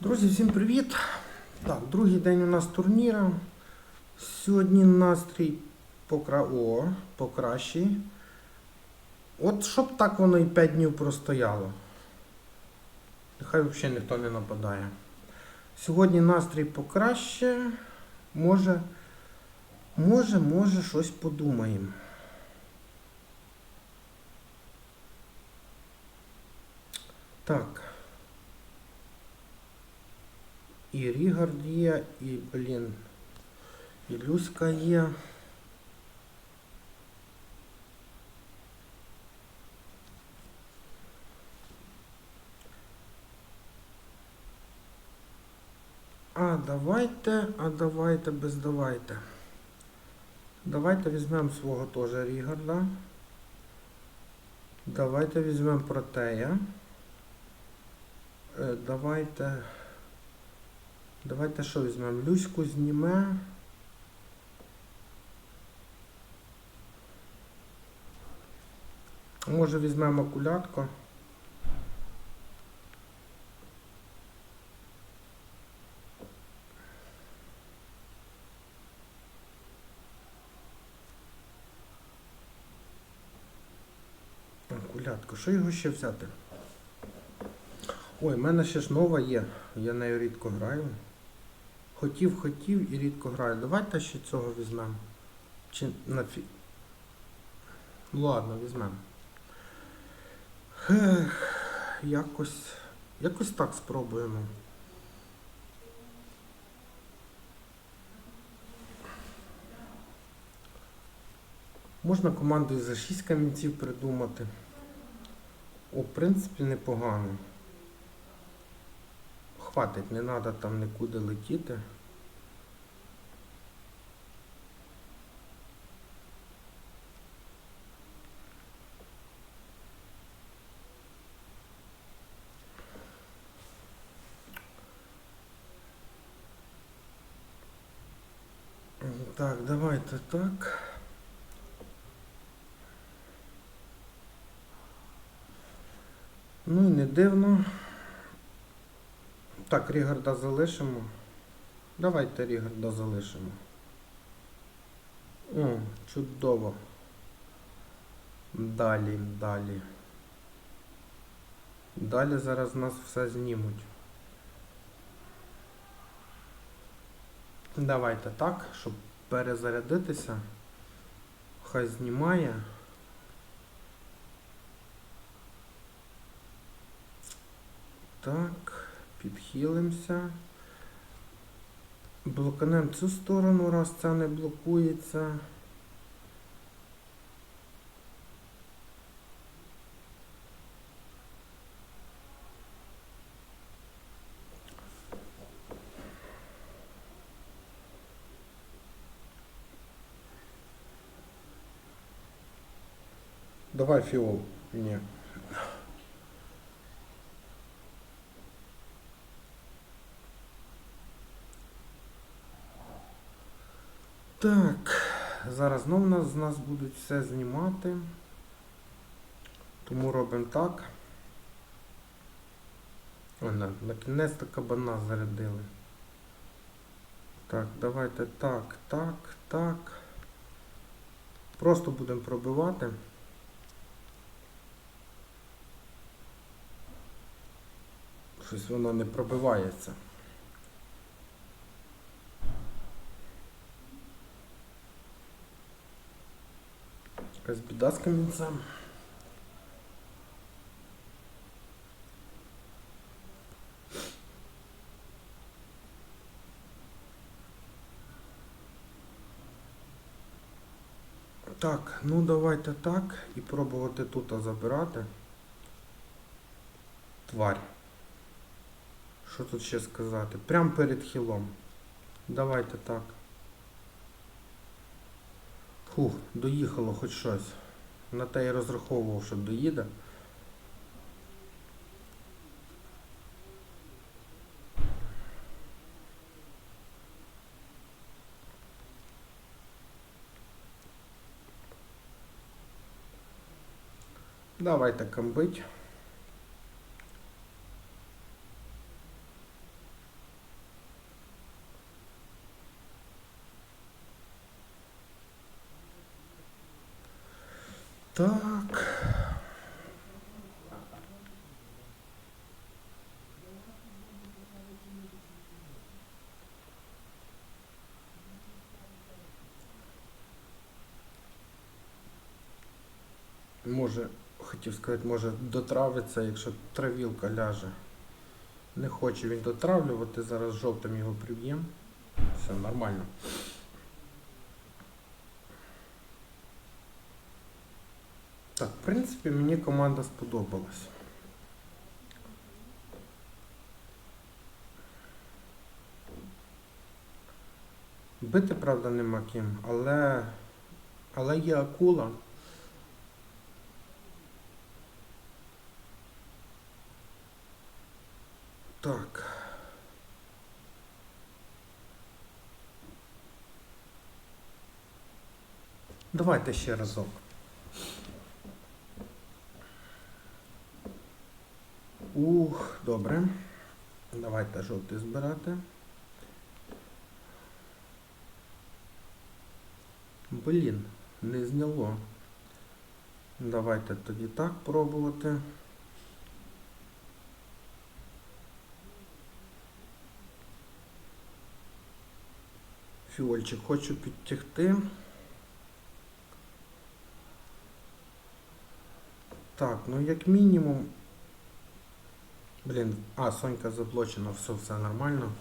Друзі, всім привіт! Так, другий день у нас турніра. Сьогодні настрій покра... О, покращий. От щоб так воно і 5 днів простояло. Нехай взагалі ніхто не нападає. Сьогодні настрій покраще. Може, може, може, щось подумаємо. Так. І Рігард є, і, блін, і Люська є. А давайте, а давайте без давайте. Давайте візьмемо свого теж Рігарда. Давайте візьмемо Протея. Е, Давайте. Давайте що візьмемо? Люську зніме. Може візьмемо кулятку. Кулятку, що його ще взяти? Ой, в мене ще ж нова є. Я нею рідко граю. Хотів, хотів і рідко граю. Давайте ще цього візьмемо. Чи на фі... Ну, Ладно, візьмемо. Якось. Якось так спробуємо. Можна команду за 6 камінців придумати. О, в принципі, непогано. Хватить, не треба там нікуди летіти. Так, давайте так. Ну не дивно. Так, Рігарда залишимо. Давайте Рігарда залишимо. О, чудово. Далі, далі. Далі зараз нас все знімуть. Давайте так, щоб перезарядитися. Хай знімає. Так, підхилимося. Блоканемо цю сторону, раз це не блокується. Давай фіол. Ні. Так, зараз знову нас, з нас будуть все знімати. Тому робимо так. О, на, на кінець кабана зарядили. Так, давайте так, так, так. Просто будемо пробивати. Щось воно не пробивається. Якась біда з камінцем. Так, ну давайте так і пробувати тут забирати. Тварь. Що тут ще сказати? Прям перед хілом. Давайте так. Фух, доїхало хоч щось. На те я розраховував, що доїде. Давайте камбить. Так. Може, хотів сказати, може дотравиться, якщо травілка ляже. Не хоче він дотравлювати, зараз жовтим його приб'ємо. Все нормально. Так, в принципі, мені команда сподобалась. Бити, правда, нема ким, але. Але є акула. Так. Давайте ще разок. Ух, добре. Давайте жовтий збирати. Блін, не зняло. Давайте тоді так пробувати. Фіольчик хочу підтягти. Так, ну як мінімум. Блін, а, Сонька заблочена, все, все нормально.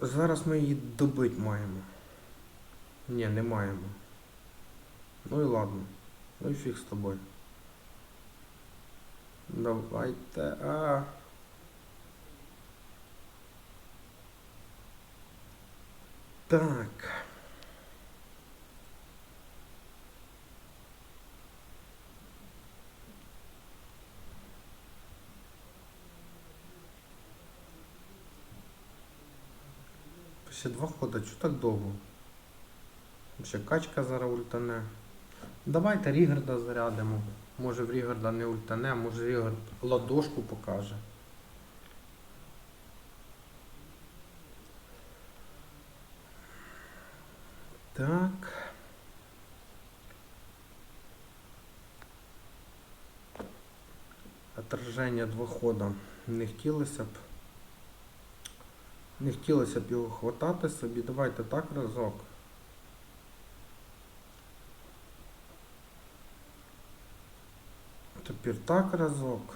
Зараз ми її добити маємо. Ні, не маємо. Ну і ладно. Ну і фіг з тобою. Давайте. А. Так. Ще два хода, чого так довго? Ще качка зараз ультане. Давайте Рігарда зарядимо. Може в Рігарда не ультане, може Рігард ладошку покаже. Так. Отраження два хода. Не хотілося б. Не хотілося б його хватати собі. Давайте так разок. Тепер так разок.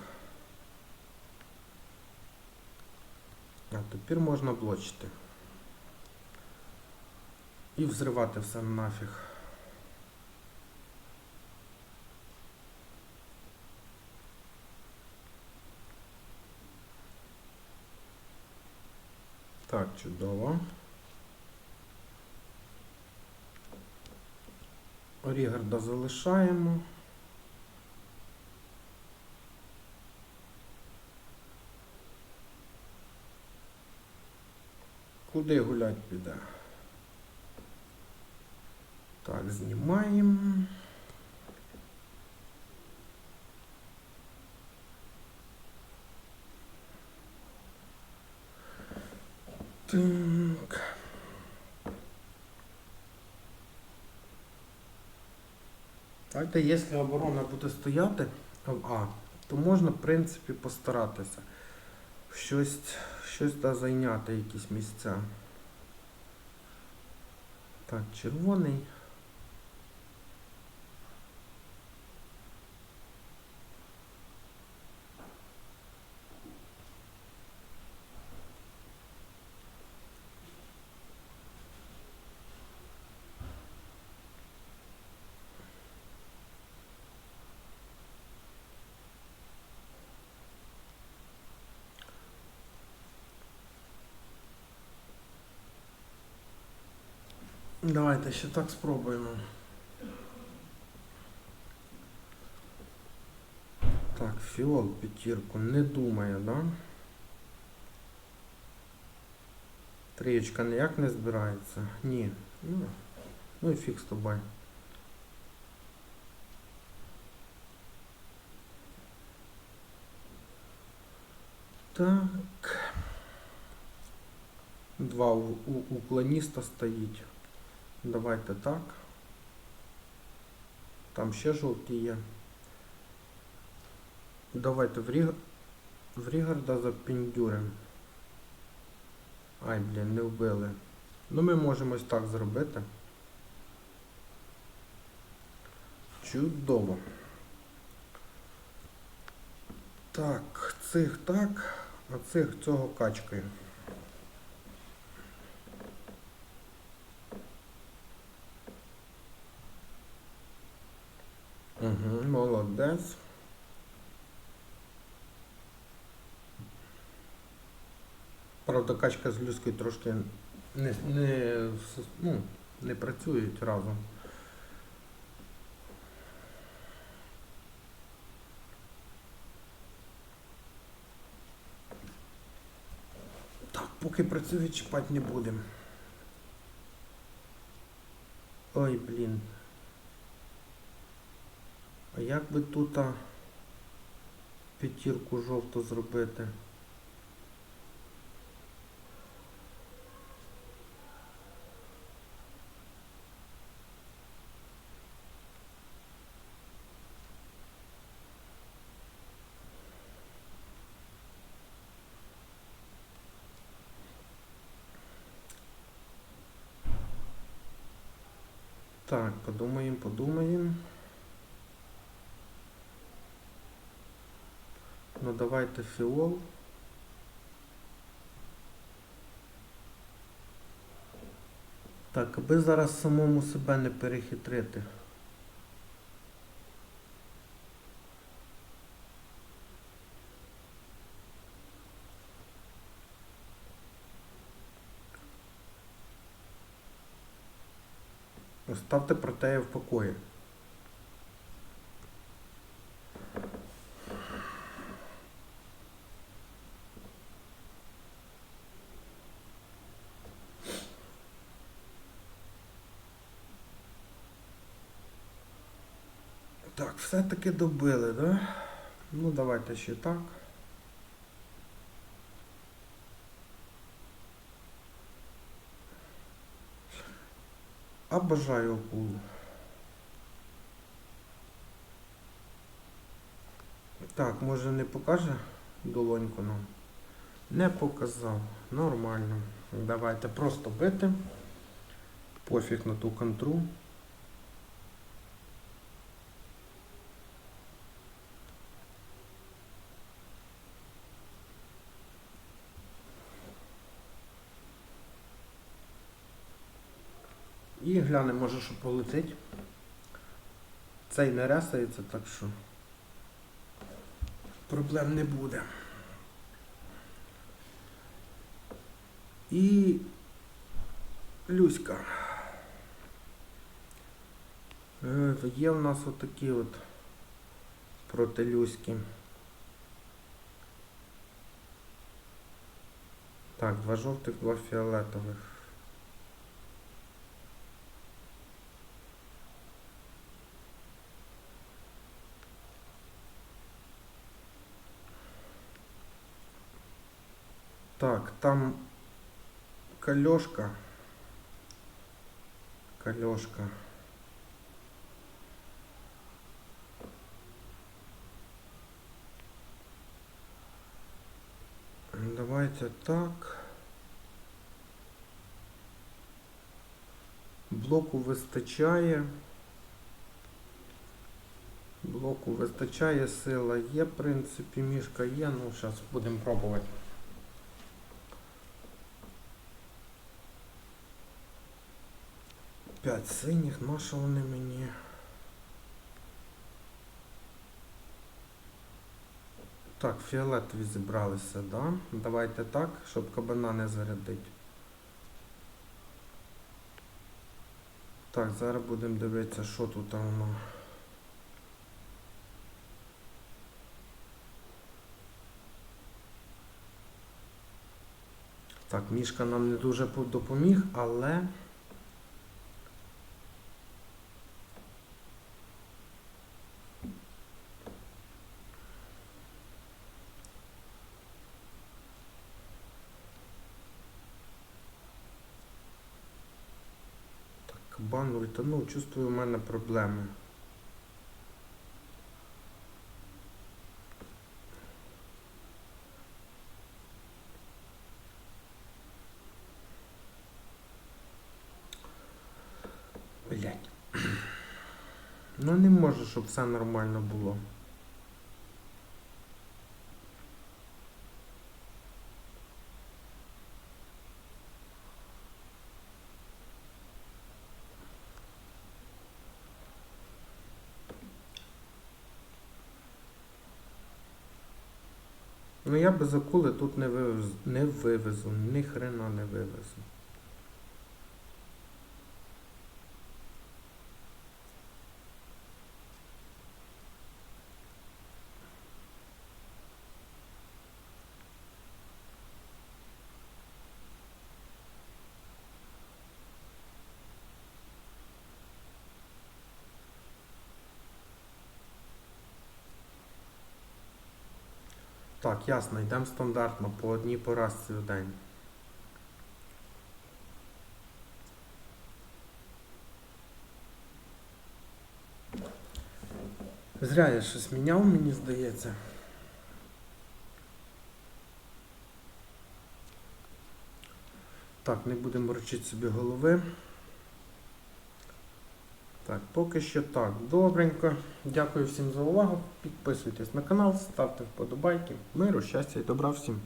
А тепер можна блочити. І взривати все нафіг. Так, чудово. Рігарда залишаємо. Куди гулять піде? Так, знімаємо. Так. Знаєте, якщо оборона буде стояти, а, то можна, в принципі, постаратися щось, щось да зайняти якісь місця. Так, червоний. Давайте ще так спробуємо. Так, фіол п'ятірку не думає, да? Трієчка ніяк не збирається. Ні. Ну, ну і фіг з тобою. Так. Два у, у, уклоніста стоїть. Давайте так. Там ще жовті є. Давайте в, Ріг... в Рігарда запіндюрим. Ай, блін, не вбили. Ну ми можемо ось так зробити. Чудово. Так, цих так, а цих цього качкою. Правда, качка з люською трошки не, не, ну, не працюють разом. Так, поки працює, чіпати не будемо. Ой, блін. А як би тут п'ятірку жовту зробити? Так, подумаємо, подумаємо. Ну давайте фіол. Так, аби зараз самому себе не перехитрити. Оставте протея в покої. Так, все-таки добили, да? Ну, давайте ще так. А бажаю акулу. Так, може не покаже долоньку нам? Не показав. Нормально. Давайте просто бити. Пофіг на ту контру. І глянемо, може, що полетить. Цей не ресається, так що проблем не буде. І Люська. Е, Є в нас отакі от проти Люськи. Так, два жовтих, два фіолетових. Так, там калешка. Калешка. Давайте так. Блоку вистачає. Блоку вистачає, сила є, в принципі, мішка є. Ну, зараз будемо пробувати. П'ять синіх, на що вони мені? Так, фіолетові зібралися, да? Давайте так, щоб кабана не зарядить. Так, зараз будемо дивитися, що тут воно. Так, мішка нам не дуже допоміг, але. Так, Ультанув, чувствую, у мене проблеми. Блять. Ну не можу, щоб все нормально було. Ну я без акули тут не вивезу, не вивезу, ні хрена не вивезу. Так, ясно, йдемо стандартно по одній поразці в день. Зря я щось міняв, мені здається. Так, не будемо морочити собі голови. Так, поки що так. Добренько. Дякую всім за увагу. Підписуйтесь на канал, ставте вподобайки. Миру, щастя і добра всім.